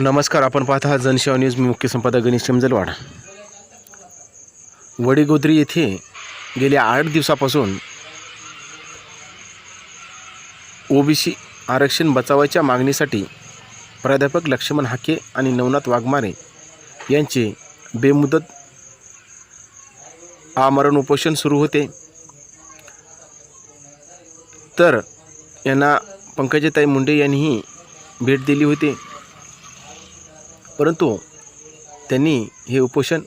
नमस्कार आपण पाहत आहात जनसेवा न्यूज. मी मुख्य संपादक गणेश चिमजलवाड वडीगोद्री येथे गेल्या आठ दिवसापासून ओबीसी आरक्षण बचावाच्या मागणीसाठी प्राध्यापक लक्ष्मण हाके आणि नवनाथ वाघमारे यांचे बेमुदत आमरण उपोषण सुरू होते. तर यांना पंकजाताई मुंडे यांनीही भेट दिली होती. परंतु त्यांनी हे उपोषण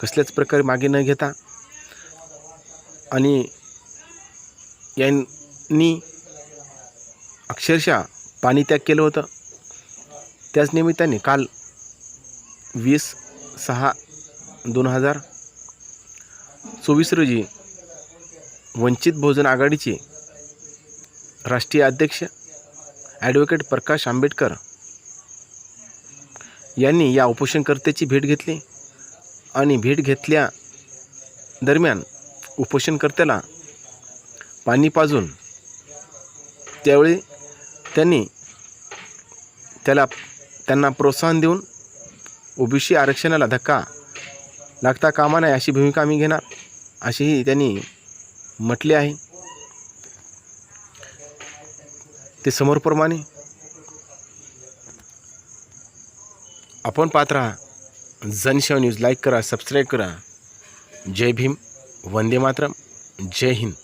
कसल्याच प्रकारे मागे न घेता आणि यांनी अक्षरशः पाणीत्याग केलं होतं. त्याच निमित्ताने काल वीस सहा दोन हजार चोवीस रोजी वंचित बहुजन आघाडीचे राष्ट्रीय अध्यक्ष ॲडव्होकेट प्रकाश आंबेडकर यांनी या उपोषणकर्त्याची भेट घेतली आणि भेट घेतल्या दरम्यान उपोषणकर्त्याला पाणी पाजून त्यावेळी त्यांनी त्याला त्यांना प्रोत्साहन देऊन ओबीसी आरक्षणाला धक्का लागता कामा नये अशी भूमिका आम्ही घेणार असेही त्यांनी म्हटले आहे. ते समोरप्रमाणे आपण पाहत राहा. जनसेवा न्यूज लाईक करा सबस्क्राईब करा. जय भीम वंदे मातरम जय हिंद.